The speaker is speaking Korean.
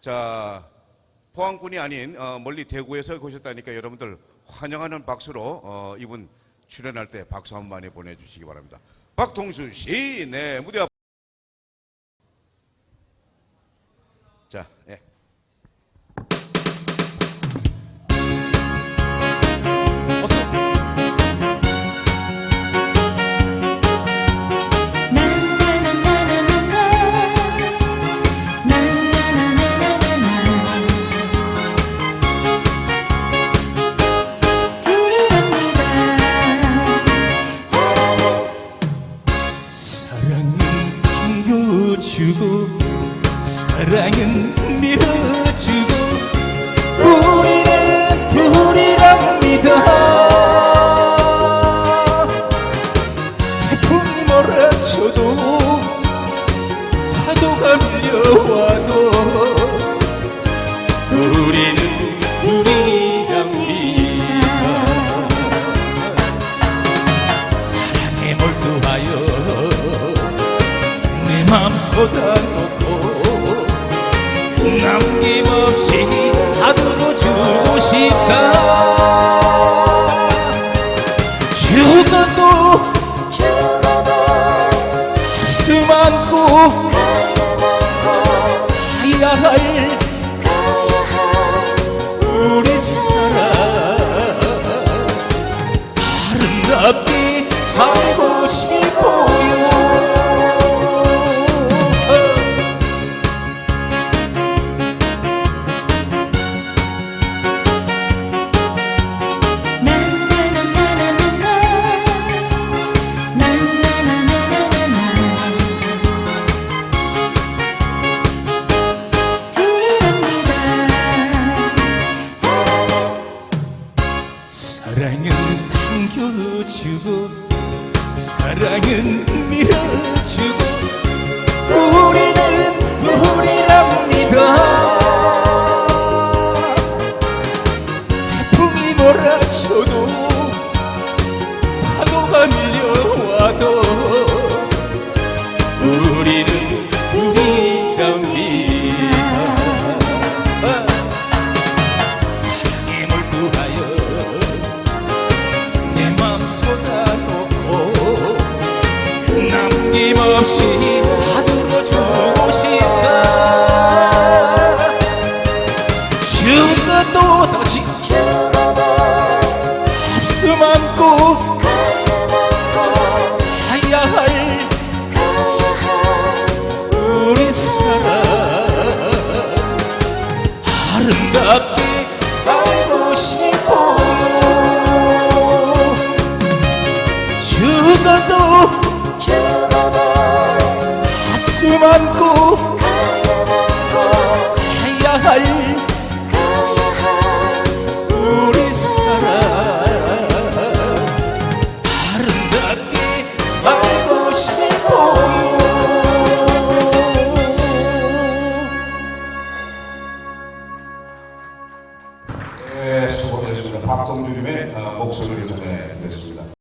자, 포항군이 아닌 어, 멀리 대구에서 오셨다니까 여러분들 환영하는 박수로 어, 이분 출연할 때 박수 한번 많이 보내주시기 바랍니다. 박동수 씨, 네 무대 앞. 자, 예. 주고 사랑은 밀어주고 우리는 둘이랍니다 태풍이 몰아쳐도 파도가 밀려와도 우리는 둘이랍니다 사랑에 몰두하여 쏟아놓고 남김없이 하루로 주고 싶다. 죽어도 가슴 안고 가야 할 우리 사랑 아름답게 살고 싶어 주고 사랑은 밀어 남김없이 하루로 주고 싶 예, 수고하셨습니다. 박동주님의 어, 목소리를 전해드렸습니다.